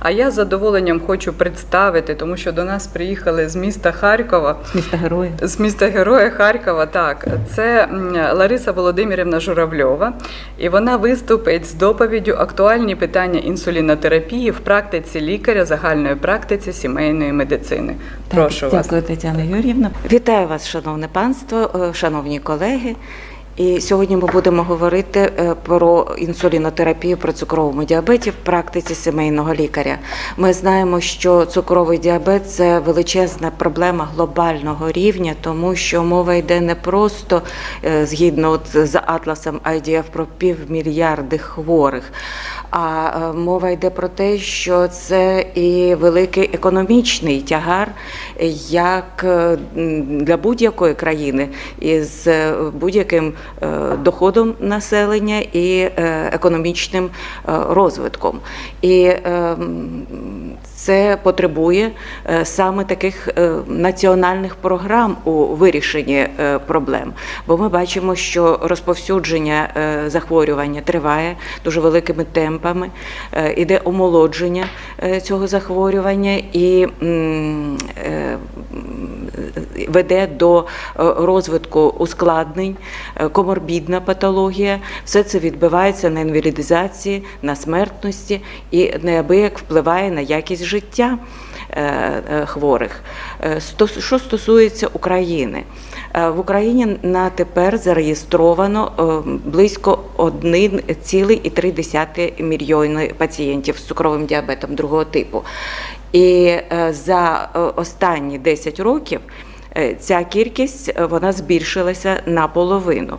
А я з задоволенням хочу представити, тому що до нас приїхали з міста Харкова. З міста героя. З міста Героя Харкова, так, це Лариса Володимирівна Журавльова, і вона виступить з доповіддю актуальні питання інсулінотерапії в практиці лікаря загальної практиці сімейної медицини. Прошу так, вас. Дякую, Тетяна Юр'ївна. Вітаю вас, шановне панство, е, шановні колеги. І сьогодні ми будемо говорити е, про інсулінотерапію при цукровому діабеті в практиці сімейного лікаря. Ми знаємо, що цукровий діабет це величезна проблема глобального рівня, тому що мова йде не просто е, згідно от з атласом IDF про півмільярди хворих. А е, мова йде про те, що це і великий економічний тягар, як для будь-якої країни із будь-яким доходом населення і е, економічним е, розвитком. І е, м, це потребує е, саме таких е, національних програм у вирішенні е, проблем. Бо ми бачимо, що розповсюдження захворювання триває дуже великими темпами, іде омолодження цього захворювання і веде до розвитку ускладнень, коморбідна патологія. Все це відбивається на інвалідизації, на смертності і неабияк впливає на якість життя е, е, хворих. Е, Що стосується України, в Україні на тепер зареєстровано близько 1,3 мільйони пацієнтів з цукровим діабетом другого типу. І за останні 10 років ця кількість е, вона збільшилася наполовину.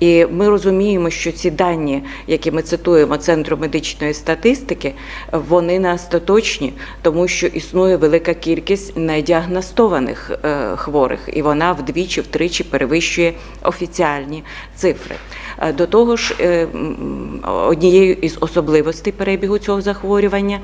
І ми розуміємо, що ці дані, які ми цитуємо Центру медичної статистики, вони не остаточні, тому що існує велика кількість недіагностованих е, хворих, і вона вдвічі, втричі перевищує офіціальні цифри. Е, До того ж, е, однією із особливостей перебігу цього захворювання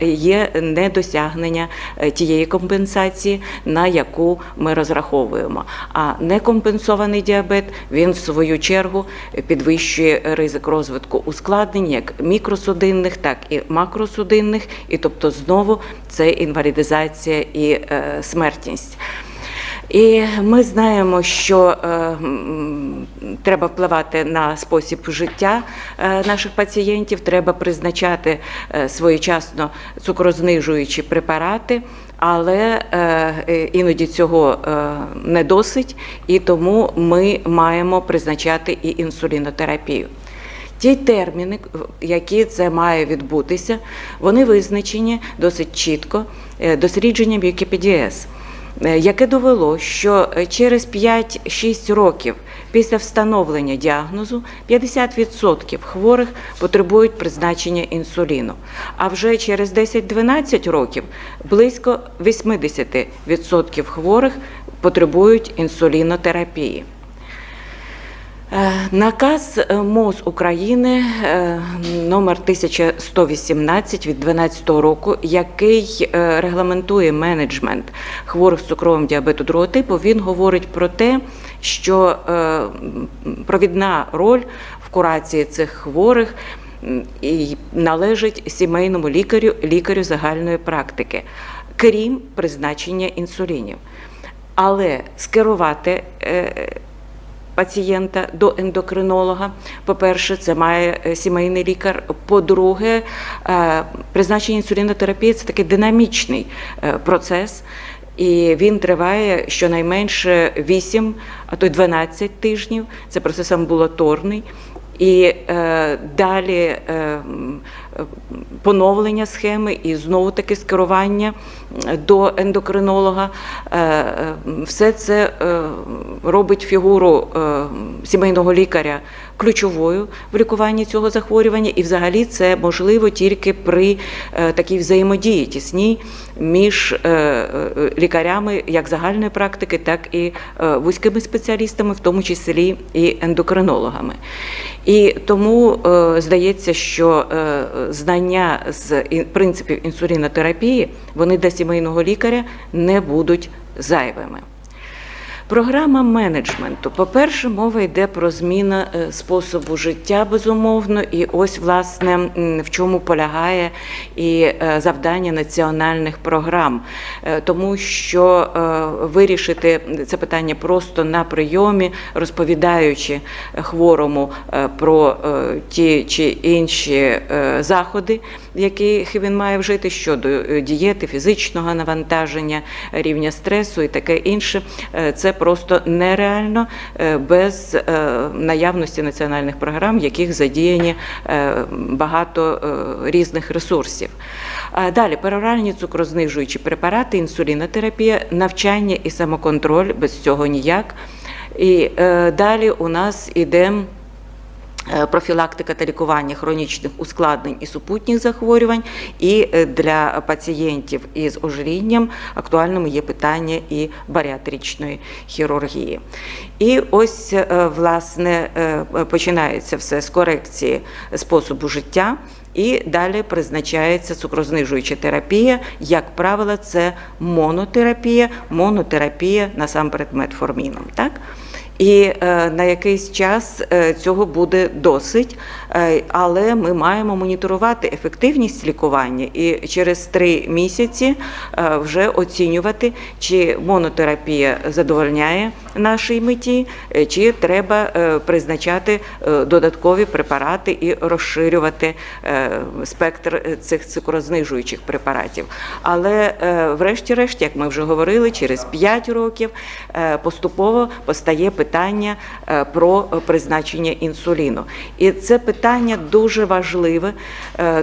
є недосягнення е, тієї компенсації, на яку ми розраховуємо. А некомпенсований діабет він в свою чергу підвищує ризик розвитку ускладнень як мікросудинних, так і макросудинних, і тобто знову це інвалідизація і е, смертність. І ми знаємо, що е, треба впливати на спосіб життя е, наших пацієнтів, треба призначати е, своєчасно цукрознижуючі препарати, але е, е, іноді цього е, не досить, і тому ми маємо призначати і інсулінотерапію. Ті терміни, які це має відбутися, вони визначені досить чітко дослідженням Вікіпедіс. Яке довело, що е, через 5-6 років після встановлення діагнозу 50% хворих потребують призначення інсуліну. А вже через 10-12 років близько 80% хворих потребують інсулінотерапії. Е, Наказ е, МОЗ України е, номер 1118 від 2012 року, який регламентує менеджмент хворих з цукровим діабету другого типу, він говорить про те, що провідна роль в курації цих хворих і належить сімейному лікарю, лікарю загальної практики, крім призначення інсулінів. Але скерувати пацієнта до ендокринолога. По-перше, це має е, сімейний лікар. По-друге, е, призначення інсулінотерапії це такий динамічний е, процес. І він триває щонайменше 8, а то й 12 тижнів. Це процес амбулаторний. І е, далі е, поновлення схеми і знову таки скерування до ендокринолога. Е, е, все це е, робить фігуру е, сімейного лікаря ключовою в лікуванні цього захворювання, і взагалі це можливо тільки при е, такій взаємодії тісній між е, е, лікарями як загальної практики, так і вузькими спеціалістами, в тому числі і ендокринологами. І тому здається, що знання з принципів інсулінотерапії вони для сімейного лікаря не будуть зайвими. Програма менеджменту. По-перше, мова йде про зміну е, способу життя, безумовно, і ось власне в чому полягає і е, завдання національних програм, Е, тому що вирішити це питання просто на прийомі, розповідаючи хворому про ті чи інші заходи, яких він має вжити щодо дієти, фізичного навантаження, рівня стресу і таке інше. Це просто нереально е, без е, наявності національних програм, в яких задіяні е, багато різних ресурсів. Далі пероральні цукрознижуючі препарати, інсулінотерапія, навчання і самоконтроль без цього ніяк. І далі у нас іде. Е, Профілактика та лікування хронічних ускладнень і супутніх захворювань, і е, для пацієнтів із ожирінням актуальним є питання і баріатричної хірургії. І ось е, власне починається все з корекції способу життя. І далі призначається цукрознижуюча терапія. Як правило, це монотерапія, монотерапія насамперед метформіном. Так? І е, на якийсь час е, цього буде досить, е, але ми маємо моніторувати ефективність лікування і через три місяці вже оцінювати, чи монотерапія задовольняє нашій меті, е, чи треба е, призначати е, додаткові препарати і розширювати спектр цих цукрознижуючих препаратів. Але врешті-решт, як ми вже говорили, через 5 років поступово постає питання про призначення інсуліну. І це питання дуже важливе,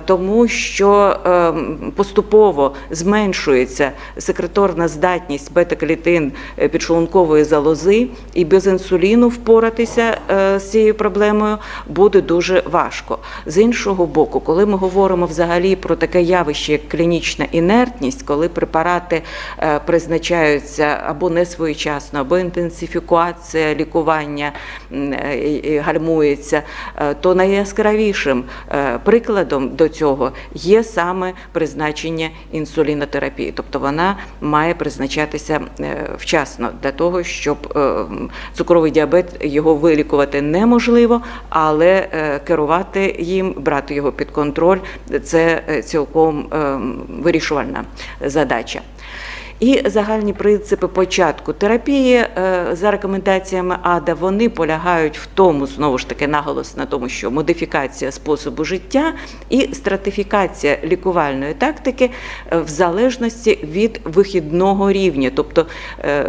тому що е, поступово зменшується секреторна здатність бета-клітин підшлункової залози, і без інсуліну впоратися е, з цією проблемою буде дуже важко. З іншого боку, коли ми говоримо взагалі про таке явище, як клінічна інертність, коли препарати е, призначаються або не своєчасно, або інтенсифікація лікування е, гальмується, то найяскравішим прикладом до цього є саме призначення інсулінотерапії, тобто вона має призначатися вчасно для того, щоб цукровий діабет його вилікувати неможливо, але е, керувати їм, брати його під контроль це е, цілком е, вирішувальна задача. І загальні принципи початку терапії е, за рекомендаціями АДА вони полягають в тому, знову ж таки, наголос на тому, що модифікація способу життя і стратифікація лікувальної тактики е, в залежності від вихідного рівня, тобто е,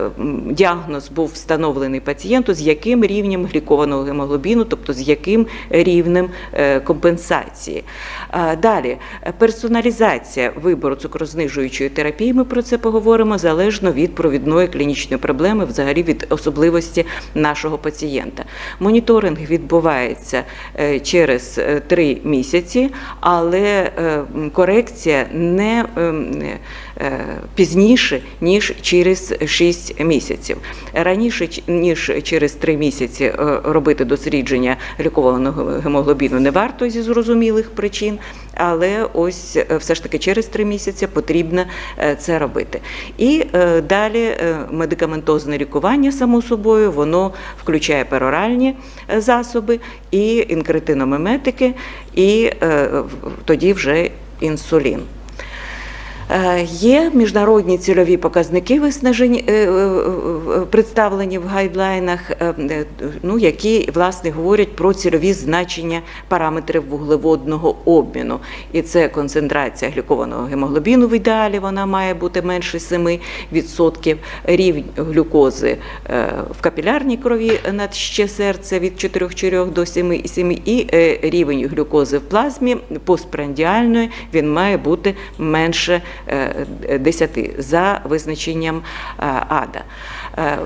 діагноз був встановлений пацієнту, з яким рівнем глікованого гемоглобіну, тобто з яким рівнем компенсації. Далі персоналізація вибору цукрознижуючої терапії. Ми про це поговоримо залежно від провідної клінічної проблеми, взагалі від особливості нашого пацієнта. Моніторинг відбувається е, через е, три місяці, але е, корекція не ем, пізніше ніж через 6 місяців. Раніше ніж через 3 місяці е, робити дослідження лікованого гемоглобіну не варто зі зрозумілих причин, але ось е, все ж таки через 3 місяці потрібно е, це робити. І е, далі е, медикаментозне лікування, само собою, воно включає пероральні е, засоби і інкретиномиметики, і е, тоді вже інсулін. Е, Є міжнародні цільові показники виснажені, е, е, представлені в гайдлайнах, ну, які власне говорять про цільові значення параметрів вуглеводного обміну. І це концентрація глікованого гемоглобіну. В ідеалі, вона має бути менше 7%, рівень глюкози в капілярній крові над ще серця від 4,4 до 7,7 і рівень глюкози в плазмі постпрандіальної він має бути менше 10 за визначенням е, АДА. Е,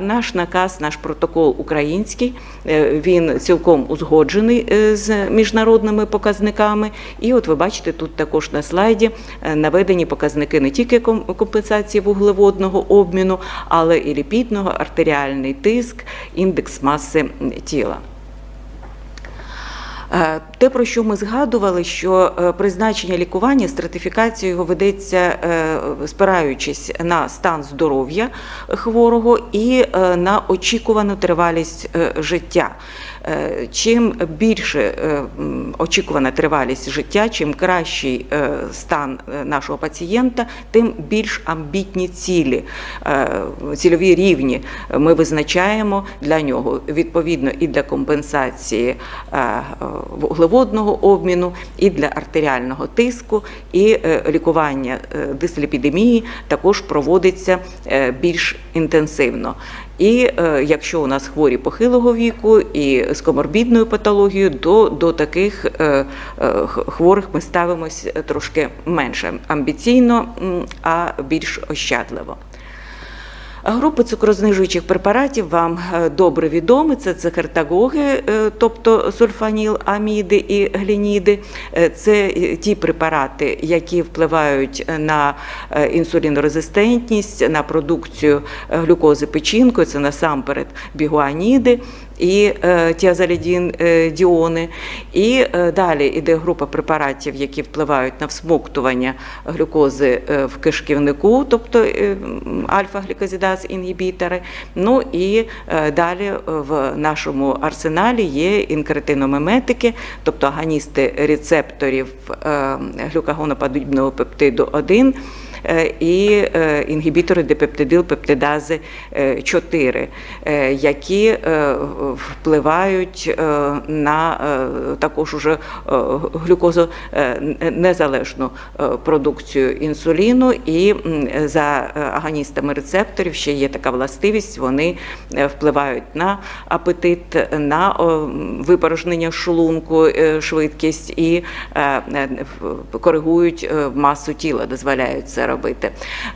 Наш наказ, наш протокол український, е, він цілком узгоджений з міжнародними показниками. І от ви бачите тут також на слайді наведені показники не тільки компенсації вуглеводного обміну, але і ліпідного, артеріальний тиск, індекс маси тіла. Те, про що ми згадували, що е, призначення лікування, стратифікація його ведеться е, спираючись на стан здоров'я хворого і е, на очікувану тривалість життя. Чим більше очікувана тривалість життя, чим кращий стан нашого пацієнта, тим більш амбітні цілі, цільові рівні ми визначаємо для нього відповідно і для компенсації е, вуглеводного обміну, і для артеріального тиску, і е, лікування е, дислепідемії також проводиться е, більш інтенсивно. І якщо у нас хворі похилого віку і з коморбідною патологією, то до таких хворих ми ставимось трошки менше амбіційно, а більш ощадливо. Групи цукрознижуючих препаратів вам е, добре відомі. Це цехертагоги, е, тобто сульфаніл, аміди і глініди. Е, Це ті препарати, які впливають на інсулінорезистентність, на продукцію глюкози печінкою. Це насамперед бігуаніди і е, тіазалідін е, діони. І е, далі йде група препаратів, які впливають на всмоктування глюкози в кишківнику, тобто альфа-глікозидаз інгібітори. Ну і далі в нашому арсеналі є інкретиномиметики, тобто агоністи рецепторів глюкагоноподібного пептиду 1 е, і е, інгібітори дипептидил-пептидази е, 4, е, які е, впливають е, на е, також уже е, глюкозонезалежну е, продукцію інсуліну, і за е, агоністами рецепторів ще є така властивість, вони е, впливають на апетит, на випорожнення шлунку, е, швидкість і е, е, коригують е, масу тіла, дозволяють це робити.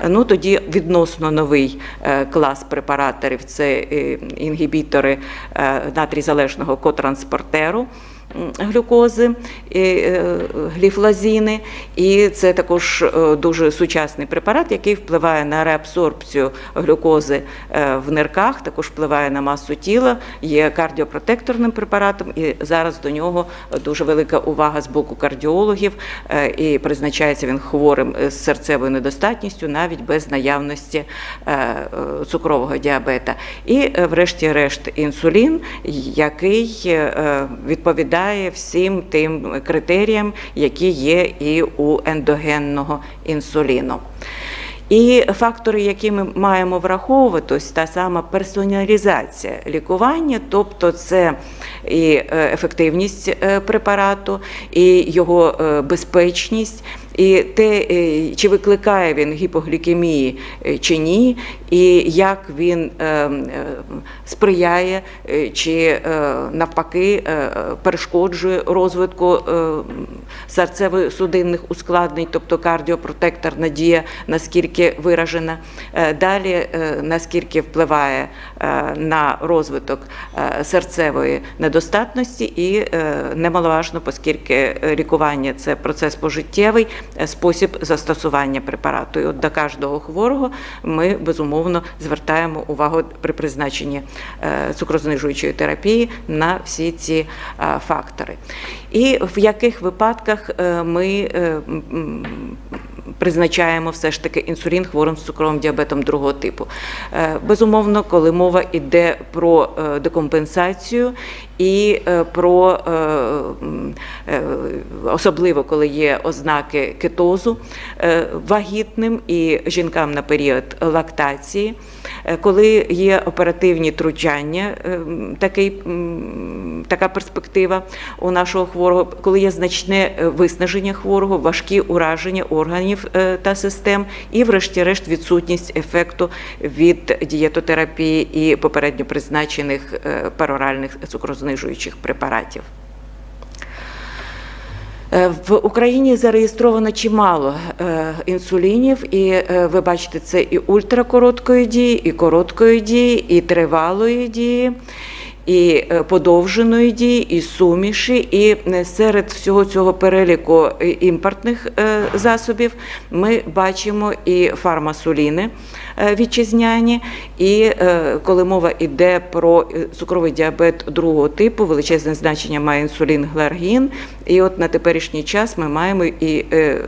Ну тоді відносно новий е, клас препараторів це е, інгібітори е, натрій-залежного котранспортеру м, глюкози, і, е, гліфлазіни, і це також е, дуже сучасний препарат, який впливає на реабсорбцію глюкози е, в нирках, також впливає на масу тіла, є кардіопротекторним препаратом, і зараз до нього дуже велика увага з боку кардіологів, і призначається він хворим з серцевою недостатністю, навіть без наявності цукрового діабета. І, врешті-решт, інсулін, який е, відповідає всім тим критеріям, які є і у ендогенного інсуліну. І фактори, які ми маємо враховувати, та сама персоналізація лікування, тобто це і е, ефективність е, препарату, і його е, безпечність, і те, е, чи викликає він гіпоглікемії е, чи ні, і як він е, сприяє чи навпаки перешкоджує розвитку серцево-судинних ускладнень, тобто кардіопротекторна дія, наскільки виражена. Далі, наскільки впливає на розвиток е, серцевої недостатності, і е, немаловажно, оскільки е, лікування це процес пожиттєвий, е, спосіб застосування препарату. І от до кожного хворого ми безумовно звертаємо увагу при призначенні е, цукрознижуючої терапії на всі ці е, фактори. І в яких випадках е, ми е, призначаємо все ж таки інсулін хворим з цукровим діабетом другого типу. Е, Безумовно, коли мова йде про е, декомпенсацію і е, про особливо коли є ознаки кетозу вагітним і жінкам на період лактації, коли є оперативні тручання, е, такий, така перспектива у нашого хворого, коли є значне е, виснаження хворого, важкі ураження органів е, та систем, і, врешті-решт, відсутність ефекту від дієтотерапії і попередньо призначених е, пероральних цукрознижуючих препаратів. Е, В Україні зареєстровано чимало е, інсулінів, і е, ви бачите, це і ультракороткої дії, і короткої дії, і тривалої дії. і подовженої дії, і суміші. І серед всього цього переліку імпортних засобів ми бачимо і фармасуліни вітчизняні. І е, коли мова йде про е, цукровий діабет другого типу, величезне значення має інсулін гларгін. І от на теперішній час ми маємо і е,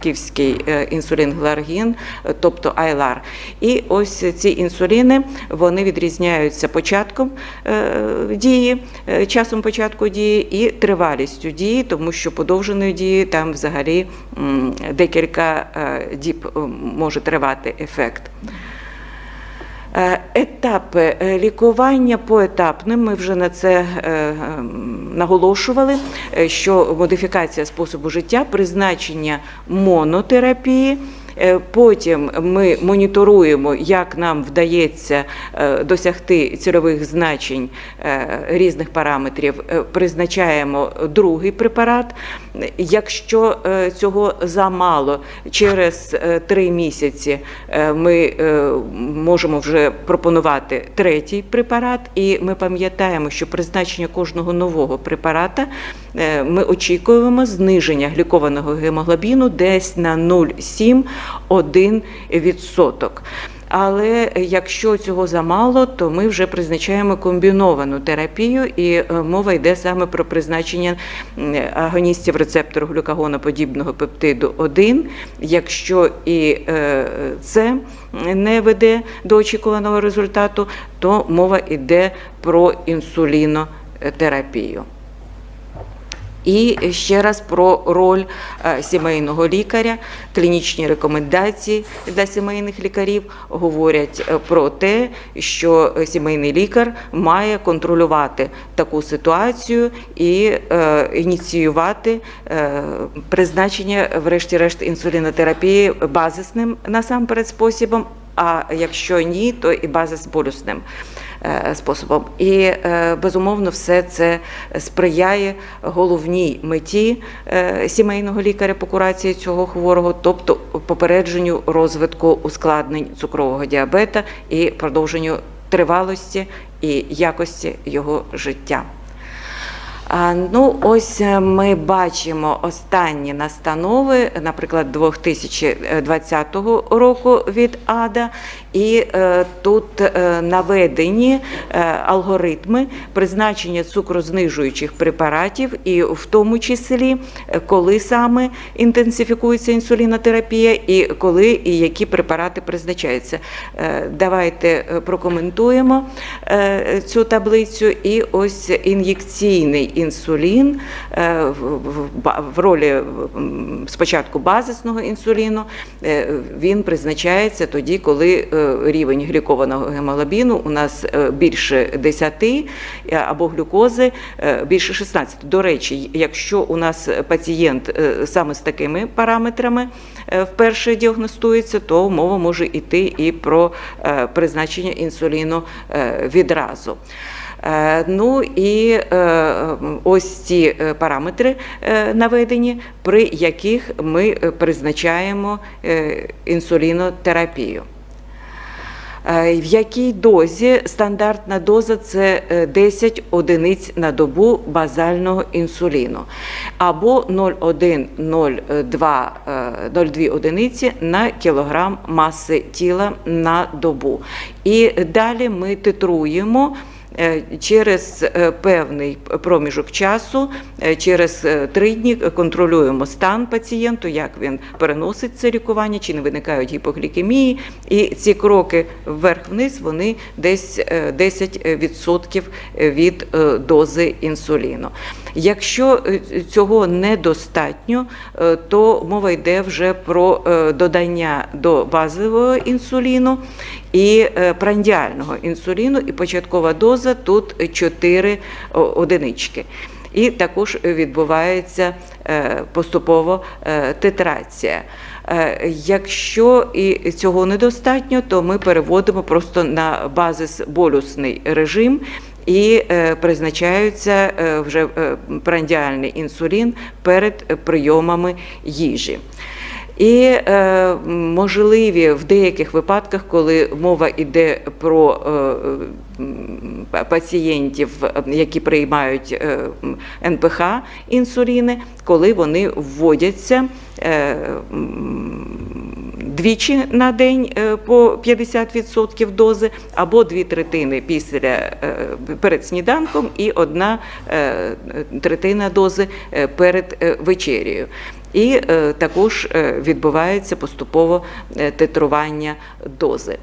фармаківський е, інсулін гларгін, е, тобто Айлар. І ось ці інсуліни вони відрізняються початком е, дії, часом початку дії і тривалістю дії, тому що подовженої дії там взагалі декілька діб може тривати ефект. Е, Етапи е, лікування поетапним, ми вже на це е, наголошували, що модифікація способу життя, призначення монотерапії. Е, Потім ми моніторуємо, як нам вдається е, досягти цільових значень е, різних параметрів. Призначаємо другий препарат. Якщо цього замало, через три місяці ми можемо вже пропонувати третій препарат, і ми пам'ятаємо, що призначення кожного нового препарата ми очікуємо зниження глікованого гемоглобіну десь на 0,7-1%. Але якщо цього замало, то ми вже призначаємо комбіновану терапію, і е, мова йде саме про призначення агоністів рецептору глюкагоноподібного пептиду 1. Якщо і е, це не веде до очікуваного результату, то мова йде про інсулінотерапію. І ще раз про роль е, сімейного лікаря. Клінічні рекомендації для сімейних лікарів говорять е, про те, що сімейний лікар має контролювати таку ситуацію і е, ініціювати призначення, врешті-решт, інсулінотерапії базисним насамперед способом. А якщо ні, то і базис болюсним способом. І е, безумовно все це сприяє головній меті е, сімейного лікаря по курації цього хворого, тобто попередженню розвитку ускладнень цукрового діабета і продовженню тривалості і якості його життя. Ну, ось е, ми бачимо останні настанови, наприклад, 2020 року від АДА, і е, тут е, наведені е, алгоритми призначення цукрознижуючих препаратів, і в тому числі, коли саме інтенсифікується інсулінотерапія, і коли і які препарати призначаються. Давайте прокоментуємо цю таблицю. І ось ін'єкційний інсулін в- ролі спочатку базисного інсуліну. Він призначається тоді, коли рівень глікованого гемоглобіну у нас е, більше 10 е, або глюкози е, більше 16. До речі, якщо у нас пацієнт саме з такими параметрами вперше діагностується, то мова може йти і про призначення інсуліну відразу. Ну і ось ці параметри наведені, при яких ми призначаємо інсулінотерапію. Е, В якій дозі стандартна доза це е, 10 одиниць на добу базального інсуліну або 0,1-0,2 е, 0,2 одиниці на кілограм маси тіла на добу. І далі ми титруємо е, через е, певний проміжок часу, е, через е, три дні контролюємо стан пацієнту, як він переносить це лікування, чи не виникають гіпоглікемії. І ці кроки вверх-вниз вони десь е, 10% від е, дози інсуліну. Якщо е, цього недостатньо, е, то мова йде вже про е, додання до базового інсуліну і прандіального інсуліну, і початкова доза тут 4 одинички. І також відбувається поступово титрація. Якщо і цього недостатньо, то ми переводимо просто на базис болюсний режим і е, призначаються е, вже е, прандіальний інсулін перед прийомами їжі. І е, можливі в деяких випадках, коли мова йде про е, пацієнтів, які приймають е, НПХ інсуліни, коли вони вводяться. е, Двічі на день е, по 50% дози, або дві третини після е, перед сніданком і одна е, третина дози перед вечерею. І е, також е, відбувається поступово е, титрування дози.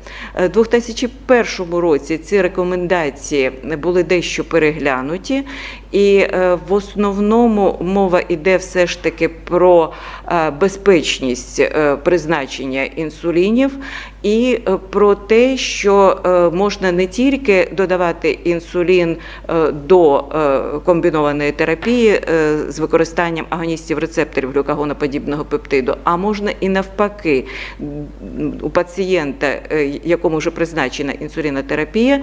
У 2001 році ці рекомендації були дещо переглянуті, і в основному мова йде все ж таки про безпечність призначення інсулінів і е, про те, що е, можна не тільки додавати інсулін е, до комбінованої терапії з використанням агоністів рецепторів глюкагоноподібного пептиду, а можна і навпаки. У пацієнта, якому вже призначена інсулінотерапія,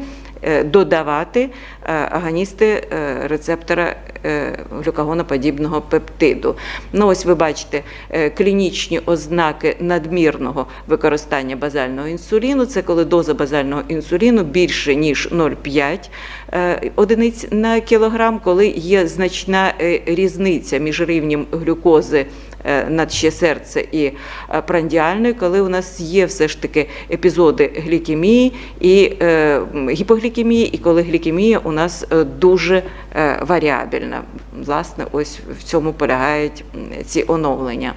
додавати агоністи е, рецептора е, глюкагоноподібного пептиду. Ну, ось ви бачите е, клінічні ознаки надмірного використання базального інсуліну. Це коли доза базального інсуліну більше ніж 0,5 е, одиниць на кілограм, коли є значна е, різниця між рівнем глюкози е, надще серця і е, прандіальної, коли у нас є все ж таки епізоди глікемії і е, гіпоглікемії, і коли глікемія у нас е, дуже е, варіабельна. Власне, ось в цьому полягають ці оновлення.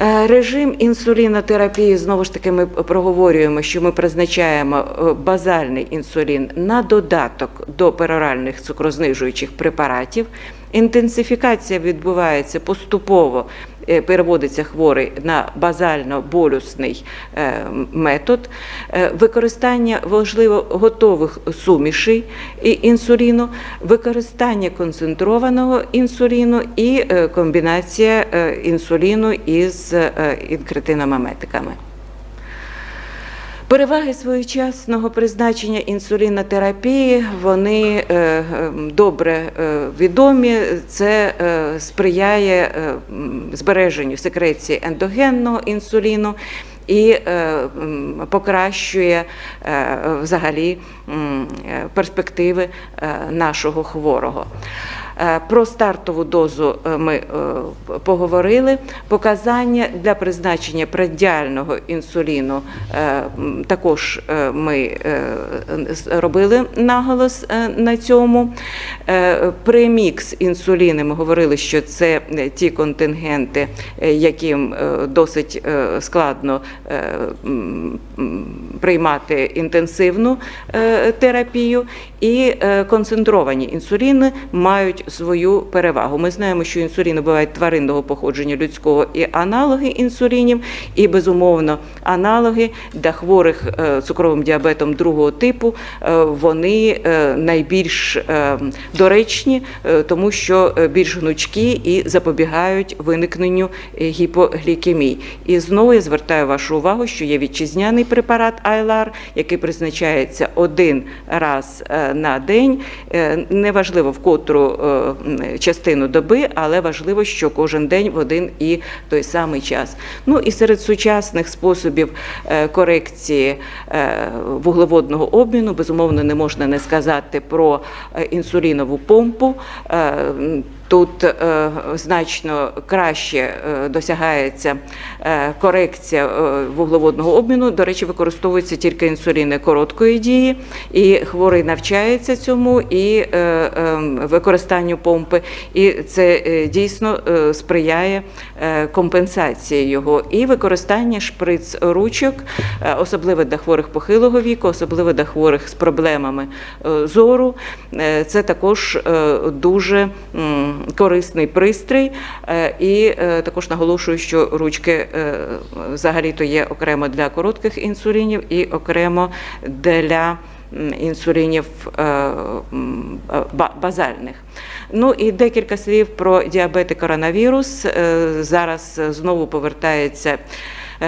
Е, Режим інсулінотерапії знову ж таки ми проговорюємо, що ми призначаємо е, базальний інсулін на додаток до пероральних цукрознижуючих препаратів. Інтенсифікація відбувається поступово, е, переводиться хворий на базально-болюсний е, метод. Е, Використання важливо готових сумішей інсуліну, використання концентрованого інсуліну і комбінація інсуліну із інкретиномаметиками. Переваги своєчасного призначення інсулінотерапії вони е, е, добре е, відомі. Це сприяє збереженню секреції ендогенного інсуліну. І покращує взагалі перспективи нашого хворого. Е, Про стартову дозу е, ми е, поговорили. Показання для призначення преддіального інсуліну також ми робили наголос на цьому. Премікс інсуліни ми говорили, що це ті контингенти, яким досить складно приймати інтенсивну терапію, і е, концентровані інсуліни мають свою перевагу. Ми знаємо, що інсуліни бувають тваринного походження людського і аналоги інсулінів, і безумовно аналоги для хворих е, цукровим діабетом другого типу. е, Вони найбільш доречні, тому що більш гнучкі і запобігають виникненню гіпоглікемії. І знову я звертаю вашу увагу, що є вітчизняний препарат Айлар, який призначається один раз на день. Е, Неважливо в котру е, частину доби, але важливо, що кожен день в один і той самий час. Ну і серед сучасних способів е, корекції вуглеводного обміну, безумовно, не можна не сказати про інсулінову помпу. Тут е, значно краще е, досягається е, корекція вуглеводного обміну. До речі, використовуються тільки інсуліни короткої дії, і хворий навчається цьому і е, е, використанню помпи. І це дійсно сприяє компенсації його і використання шприц ручок, особливо для хворих похилого віку, особливо для хворих з проблемами зору. Це також дуже корисний пристрій. Е, І е, також наголошую, що ручки е, взагалі-то є окремо для коротких інсулінів і окремо для інсулінів базальних. Ну і декілька слів про діабет і коронавірус. Зараз знову повертається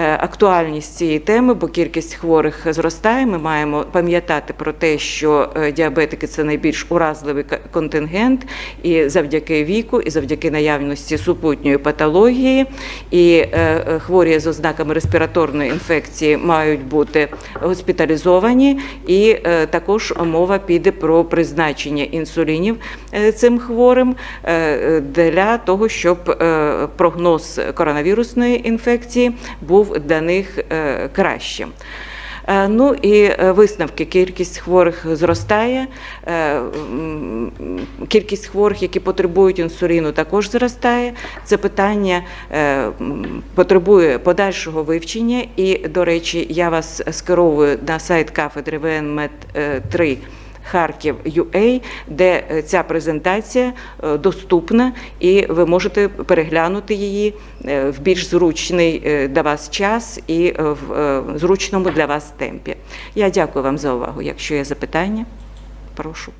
актуальність цієї теми, бо кількість хворих зростає. Ми маємо пам'ятати про те, що е, діабетики це найбільш уразливий контингент, і завдяки віку, і завдяки наявності супутньої патології, і е, е, хворі з ознаками респіраторної інфекції мають бути госпіталізовані, і е, також мова піде про призначення інсулінів е, цим хворим е, е, для того, щоб е, прогноз коронавірусної інфекції був для них е, кращим. Е, Ну і е, висновки. Кількість хворих зростає. Кількість хворих, які потребують інсуліну, також зростає. Це питання потребує подальшого вивчення. І, до речі, я вас скеровую на сайт кафедри ВНМЕД 3 Харків UA, де е, ця презентація е, доступна, і ви можете переглянути її е, в більш зручний для вас час і в зручному для вас темпі. Я дякую вам за увагу. Якщо є запитання, прошу.